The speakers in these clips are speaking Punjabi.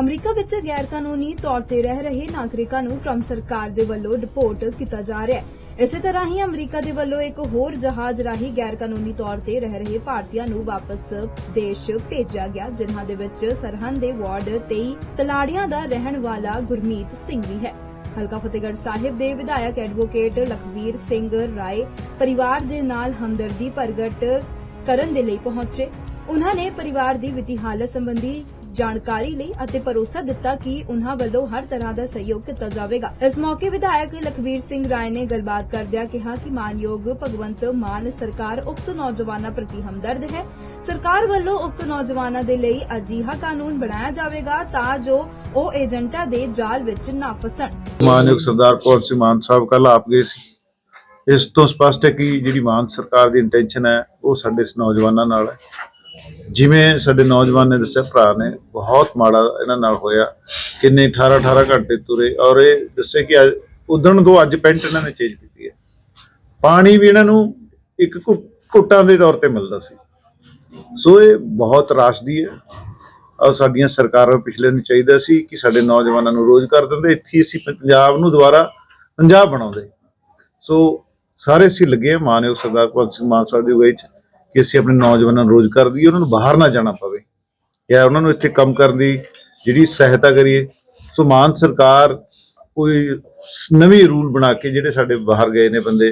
ਅਮਰੀਕਾ ਵਿੱਚ ਗੈਰ ਕਾਨੂੰਨੀ ਤੌਰ ਤੇ ਰਹਿ ਰਹੇ ਨਾਗਰਿਕਾਂ ਨੂੰ ਟਰੰਪ ਸਰਕਾਰ ਦੇ ਵੱਲੋਂ ਡਿਪੋਰਟ ਕੀਤਾ ਜਾ ਰਿਹਾ ਹੈ। ਇਸੇ ਤਰ੍ਹਾਂ ਹੀ ਅਮਰੀਕਾ ਦੇ ਵੱਲੋਂ ਇੱਕ ਹੋਰ ਜਹਾਜ਼ ਰਾਹੀਂ ਗੈਰ ਕਾਨੂੰਨੀ ਤੌਰ ਤੇ ਰਹਿ ਰਹੇ ਭਾਰਤੀਆਂ ਨੂੰ ਵਾਪਸ ਦੇਸ਼ ਭੇਜਿਆ ਗਿਆ, ਜਿਨ੍ਹਾਂ ਦੇ ਵਿੱਚ ਸਰਹੰਦ ਦੇ ਵਾਰਡ 23 ਤਲਾੜੀਆਂ ਦਾ ਰਹਿਣ ਵਾਲਾ ਗੁਰਮੀਤ ਸਿੰਘ ਵੀ ਹੈ। ਹਲਕਾ ਫਤਿਹਗੜ੍ਹ ਸਾਹਿਬ ਦੇ ਵਿਧਾਇਕ ਐਡਵੋਕੇਟ ਲਖਵੀਰ ਸਿੰਘ ਰਾਏ ਪਰਿਵਾਰ ਦੇ ਨਾਲ ਹਮਦਰਦੀ ਪ੍ਰਗਟ ਕਰਨ ਦੇ ਲਈ ਪਹੁੰਚੇ। ਉਹਨਾਂ ਨੇ ਪਰਿਵਾਰ ਦੀ ਵਿੱਤੀ ਹਾਲਤ ਸੰਬੰਧੀ ਜਾਣਕਾਰੀ ਲਈ ਅਤੇ ਭਰੋਸਾ ਦਿੱਤਾ ਕਿ ਉਹਨਾਂ ਵੱਲੋਂ ਹਰ ਤਰ੍ਹਾਂ ਦਾ ਸਹਿਯੋਗ ਕੀਤਾ ਜਾਵੇਗਾ। ਇਸ ਮੌਕੇ ਵਿਧਾਇਕ ਲਖਵੀਰ ਸਿੰਘ ਰਾਏ ਨੇ ਗੱਲਬਾਤ ਕਰਦਿਆਂ ਕਿਹਾ ਕਿ ਮਾਨਯੋਗ ਭਗਵੰਤ ਮਾਨ ਸਰਕਾਰ ਉਕਤ ਨੌਜਵਾਨਾਂ ਪ੍ਰਤੀ ਹਮਦਰਦ ਹੈ। ਸਰਕਾਰ ਵੱਲੋਂ ਉਕਤ ਨੌਜਵਾਨਾਂ ਦੇ ਲਈ ਅਜਿਹਾ ਕਾਨੂੰਨ ਬਣਾਇਆ ਜਾਵੇਗਾ ਤਾਂ ਜੋ ਉਹ ਏਜੰਟਾਂ ਦੇ ਜਾਲ ਵਿੱਚ ਨਾ ਫਸਣ। ਮਾਨਯੋਗ ਸਰਦਾਰ ਭਗਵੰਤ ਸਿੰਘ ਮਾਨ ਸਾਹਿਬ ਕੱਲ ਆਪ ਗਏ ਸੀ। ਇਸ ਤੋਂ ਸਪਸ਼ਟ ਹੈ ਕਿ ਜਿਹੜੀ ਮਾਨ ਸਰਕਾਰ ਦੀ ਇੰਟੈਂਸ਼ਨ ਹੈ, ਉਹ ਸਾਡੇ ਇਸ ਨੌਜਵਾਨਾਂ ਨਾਲ ਹੈ। ਜਿਵੇਂ ਸਾਡੇ ਨੌਜਵਾਨ ਨੇ ਦੱਸਿਆ, ਭਰਾ ਨੇ ਬਹੁਤ ਮਾੜਾ ਇਹਨਾਂ ਨਾਲ ਹੋਇਆ, ਕਿੰਨੇ 18 18 ਘੰਟੇ ਤੁਰੇ ਔਰ ਇਹ ਦੱਸੇ ਕਿ ਅੱਜ- ਉਦਣ ਤੋਂ ਅੱਜ ਪੈਂਟ ਇਹਨਾਂ ਨੇ ਚੇਂਜ ਕੀਤੀ ਹੈ। ਪਾਣੀ ਵੀ ਇਹਨਾਂ ਨੂੰ ਇੱਕ ਘੁ- ਘੁੱਟਾਂ ਦੇ ਤੌਰ ਤੇ ਮਿਲਦਾ ਸੀ। ਸੋ ਇਹ ਬਹੁਤ ਰਾਸ਼ਦੀ ਹੈ ਔਰ ਸਾਡੀਆਂ ਸਰਕਾਰਾਂ ਪਿਛਲੇ ਨੂੰ ਚਾਹੀਦਾ ਸੀ ਕਿ ਸਾਡੇ ਨੌਜਵਾਨਾਂ ਨੂੰ ਰੋਜ਼ਗਾਰ ਦਿੰਦੇ ਇੱਥੇ ਅਸੀਂ ਪੰਜਾਬ ਨੂੰ ਦੁਬਾਰਾ ਪੰਜਾਬ ਬਣਾਉਂਦੇ। ਸੋ ਸਾਰੇ ਅਸੀਂ ਲੱਗੇ ਹਾਂ, ਮਾਨਯੋਗ ਸਰਦਾਰ ਭਗਵੰਤ ਸਿੰਘ ਮਾਨ ਸਾਹਿਬ ਦੀ ਅਗਵਾਈ 'ਚ ਕਿ ਅਸੀਂ ਆਪਣੇ ਨੌਜਵਾਨਾਂ ਨੂੰ ਰੋਜ਼ਗਾਰ ਦਈਏ ਉਹਨਾਂ ਨੂੰ ਬਾਹਰ ਨਾ ਜਾਣਾ ਪਵੇ ਜਾਂ ਉਹਨਾਂ ਨੂੰ ਇੱਥੇ ਕੰਮ ਕਰਨ ਦੀ ਜਿਹੜੀ ਸਹਾਇਤਾ ਕਰੀਏ। ਸੋ ਮਾਨ ਸਰਕਾਰ ਕੋਈ ਨਵੀਂ ਰੂਲ ਬਣਾ ਕੇ ਜਿਹੜੇ ਸਾਡੇ ਬਾਹਰ ਗਏ ਨੇ ਬੰਦੇ,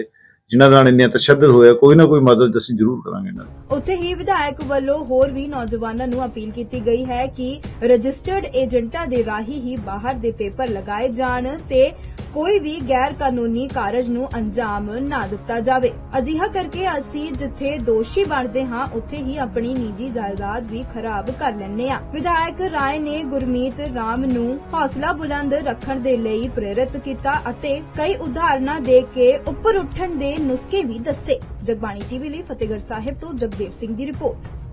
ਜਿਨ੍ਹਾਂ ਨਾਲ ਇੰਨਾ ਤਸ਼ੱਦਦ ਹੋਇਆ, ਕੋਈ ਨਾ ਕੋਈ ਮਦਦ ਅਸੀਂ ਜ਼ਰੂਰ ਕਰਾਂਗੇ ਇਹਨਾਂ ਉੱਥੇ ਹੀ ਵਿਧਾਇਕ ਵੱਲੋਂ ਹੋਰ ਵੀ ਨੌਜਵਾਨਾਂ ਨੂੰ ਅਪੀਲ ਕੀਤੀ ਗਈ ਹੈ ਕਿ ਰਜਿਸਟਰਡ ਏਜੰਟਾਂ ਦੇ ਰਾਹੀਂ ਹੀ ਬਾਹਰ ਦੇ ਪੇਪਰ ਲਗਾਏ ਜਾਣ ਤੇ ਕੋਈ ਵੀ ਗੈਰ ਕਾਨੂੰਨੀ ਕਾਰਜ ਨੂੰ ਅੰਜਾਮ ਨਾ ਦਿੱਤਾ ਜਾਵੇ। ਅਜਿਹਾ ਕਰਕੇ ਅਸੀਂ ਜਿੱਥੇ ਦੋਸ਼ੀ ਬਣਦੇ ਹਾਂ, ਉੱਥੇ ਹੀ ਆਪਣੀ ਨਿੱਜੀ ਜਾਇਦਾਦ ਵੀ ਖਰਾਬ ਕਰ ਲੈਂਦੇ ਹਾਂ। ਵਿਧਾਇਕ ਰਾਏ ਨੇ ਗੁਰਮੀਤ ਰਾਮ ਨੂੰ ਹੌਸਲਾ ਬੁਲੰਦ ਰੱਖਣ ਦੇ ਲਈ ਪ੍ਰੇਰਿਤ ਕੀਤਾ ਅਤੇ ਕਈ ਉਦਾਹਰਨਾਂ ਦੇ ਕੇ ਉੱਪਰ ਉੱਠਣ ਦੇ ਨੁਸਖੇ ਵੀ ਦੱਸੇ। ਜਗਬਾਣੀ ਟੀਵੀ ਲਈ ਫਤਿਹਗੜ੍ਹ ਸਾਹਿਬ ਤੋਂ ਜਗਦੇਵ ਸਿੰਘ ਦੀ ਰਿਪੋਰਟ।